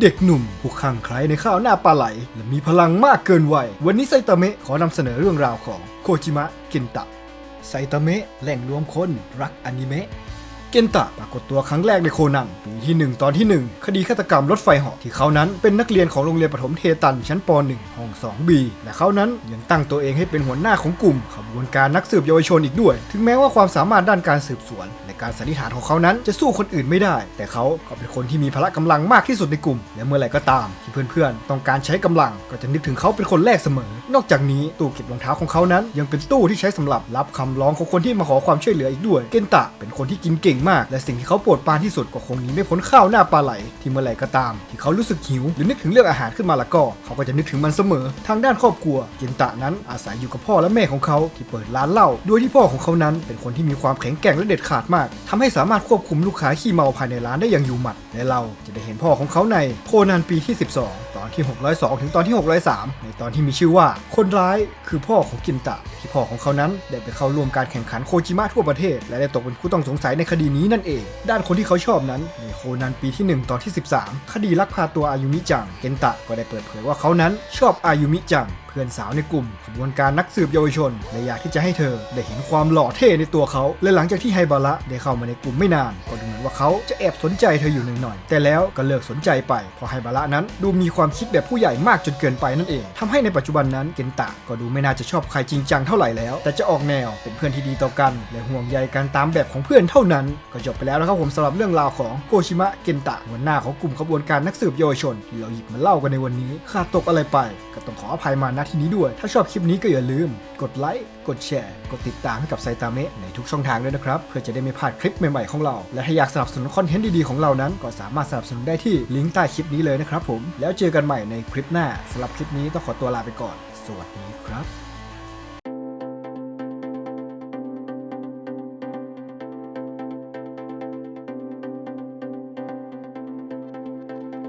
เด็กหนุ่มผู้ขังไคล้ในข้าวหน้าปลาไหล และมีพลังมากเกินวัย วันนี้ไซตามะขอนำเสนอเรื่องราวของโคจิมะกินตะไซตามะแหล่งรวมคนรักอนิเมะ เกนตะปรากฏตัวครั้งแรกในโคนันปีที่ 1 ตอนที่ 1 คดีฆาตกรรมรถไฟเหาะที่เขานั้นเป็นนักเรียนของโรงเรียนประถมเทตันชั้นป .1 ห้อง 2B และเขานั้นยังตั้งตัวเองให้เป็นหัวหน้าของกลุ่มขบวนการนักสืบเยาวชนอีกด้วย ถึงแม้ว่าความสามารถด้านการสืบสวน และการสันนิษฐานของเขานั้นจะสู้คนอื่นไม่ได้ แต่เขาก็เป็นคนที่มีพละกำลังมากที่สุดในกลุ่ม และเมื่อไหร่ก็ตาม ที่เพื่อนๆ ต้องการใช้กำลังก็จะนึกถึงเขาเป็นคนแรกเสมอ นอกจากนี้ตู้เก็บรองเท้าของเขานั้น ยังเป็นตู้ที่ใช้สำหรับรับคำร้องของคนที่มาขอความช่วยเหลืออีกด้วย เกนตะเป็นคนที่กินเก่งมาก และสิ่งที่เขาปรดปานที่สุดก็คงหนีไม่พ้นข้าวหน้าปลาไหล ที่เมื่อไหร่ก็ตาม ที่เขารู้สึกหิว หรือนึกถึงเรื่องอาหารขึ้นมาละก็ เขาก็จะนึกถึงมันเสมอ ทางด้านครอบครัวเกนตะนั้นอาศัยอยู่กับพ่อและแม่ของเขาที่เปิดร้านเหล้าโดยที่พ่อของเขานั้น เป็นคนที่มีความแข็งแกร่งและเด็ดขาดมากทำให้สามารถควบคุมลูกค้าขี้เมาภายในร้านได้อย่างอยู่หมัดและเราจะได้เห็นพ่อของเขาในโคนันปีที่ 12 ตอนที่ 602 ถึงตอนที่ 603 ในตอนที่มีชื่อว่าคนร้ายคือพ่อของกินตะ ที่พ่อของเขานั้นได้ไปเข้าร่วมการแข่งขันโคจิมะทั่วประเทศ และได้ตกเป็นผู้ต้องสงสัยในคดีนี้นั่นเอง ด้านคนที่เขาชอบนั้นในโคนันปีที่ 1 ตอนที่ 13 คดีลักพาตัวอายุมิจังเกนตะก็ได้เปิดเผยว่าเขานั้นชอบอายุมิจังเพื่อนสาวในกลุ่มขบวนการนักสืบเยาวชนและอยากที่จะให้เธอ ได้เห็นความหล่อเท่ในตัวเขา และหลังจากที่ไฮบาระได้เข้ามาในกลุ่มไม่นานก็ดู ว่าเขาจะแอบสนใจเธออยู่หน่อยๆ แต่แล้วก็เลิกสนใจไปเพราะไฮบาระนั้น ดูมีความคิดแบบผู้ใหญ่มากจนเกินไปนั่นเองทำให้ในปัจจุบันนั้นเกนตะก็ดูไม่น่าจะชอบใครจริงจังเท่าไหร่แล้ว แต่จะออกแนวเป็นเพื่อนที่ดีต่อกัน และห่วงใยกันตามแบบของเพื่อนเท่านั้น ก็จบไปแล้วนะครับผมสำหรับเรื่องราวของโกชิมะเกนตะหัวหน้าของกลุ่มขบวนการนักสืบเยาวชนที่เราหยิบมาเล่ากันในวันนี้ขาดตกอะไรไป ก็ต้องขออภัยมาณที่นี้ด้วย ถ้าชอบคลิปนี้ก็อย่าลืม กดไลค์กดแชร์ กดติดตามให้กับไซตามะในทุกช่องทางด้วยนะครับเพื่อจะได้ไม่พลาดคลิปใหม่ๆของเราและถ้าอยากสนับสนุนคอนเทนต์ดีๆของเรานั้น ก็สามารถสนับสนุนได้ที่ลิงก์ใต้คลิปนี้เลยนะครับผม แล้วเจอกันใหม่ในคลิปหน้าสำหรับคลิปนี้ต้องขอตัวลาไปก่อน สวัสดีครับ